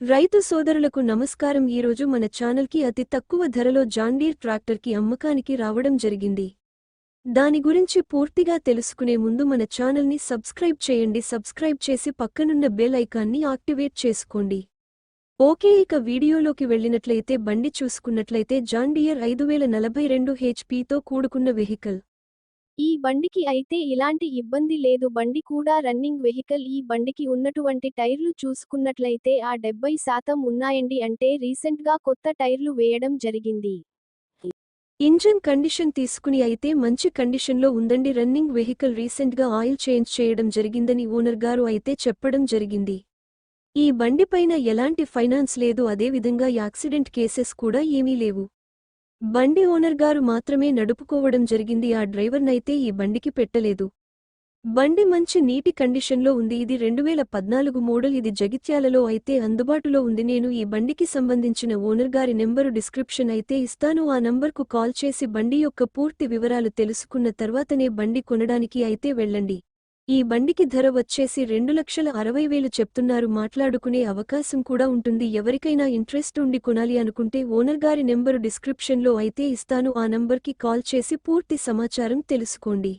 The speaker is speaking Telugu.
రైతు సోదరులకు నమస్కారం. ఈరోజు మన ఛానల్కి అతి తక్కువ ధరలో జాండీర్ ట్రాక్టర్కి అమ్మకానికి రావడం జరిగింది. దాని గురించి పూర్తిగా తెలుసుకునే ముందు మన ఛానల్ని సబ్స్క్రైబ్ చేయండి. సబ్స్క్రైబ్ చేసి పక్కనున్న బెల్ ఐకాన్ని యాక్టివేట్ చేసుకోండి. ఓకే ఇక వీడియోలోకి వెళ్ళినట్లయితే బండి చూసుకున్నట్లయితే జాండియర్ ఐదు వేల నలభై రెండు హెచ్పీతో కూడుకున్న వెహికల్. ఈ బండికి అయితే ఇలాంటి ఇబ్బంది లేదు. బండి కూడా రన్నింగ్ వెహికల్. ఈ బండికి ఉన్నటువంటి టైర్లు చూసుకున్నట్లయితే ఆ డెబ్బై శాతం ఉన్నాయండి అంటే రీసెంట్గా కొత్త టైర్లు వేయడం జరిగింది. ఇంజన్ కండిషన్ తీసుకుని అయితే మంచి కండిషన్లో ఉందండి రన్నింగ్ వెహికల్. రీసెంట్గా ఆయిల్ చేంజ్ చేయడం జరిగిందని ఓనర్ గారు అయితే చెప్పడం జరిగింది. ఈ బండిపైన ఎలాంటి ఫైనాన్స్ లేదు అదేవిధంగా యాక్సిడెంట్ కేసెస్ కూడా ఏమీ లేవు. బండి ఓనర్ గారు మాత్రమే నడుపుకోవడం జరిగింది ఆ డ్రైవర్నైతే ఈ బండికి పెట్టలేదు. బండి మంచి నీటి కండిషన్లో ఉంది ఇది రెండు వేల పద్నాలుగు మోడల్ ఇది జగిత్యాలలో అయితే అందుబాటులో ఉంది. నేను ఈ బండికి సంబంధించిన ఓనర్ గారి నెంబరు డిస్క్రిప్షన్ అయితే ఇస్తాను ఆ నంబర్కు కాల్ చేసి బండి యొక్క పూర్తి వివరాలు తెలుసుకున్న తర్వాతనే బండి కొనడానికి అయితే వెళ్ళండి. ఈ బండికి ధర వచ్చేసి రెండు లక్షల అరవై వేలు చెప్తున్నారు. మాట్లాడుకునే అవకాశం కూడా ఉంటుంది. ఎవరికైనా ఇంట్రెస్ట్ ఉండి కొనాలి అనుకుంటే ఓనర్ గారి నెంబరు డిస్క్రిప్షన్లో అయితే ఇస్తాను. ఆ నంబర్కి కాల్ చేసి పూర్తి సమాచారం తెలుసుకోండి.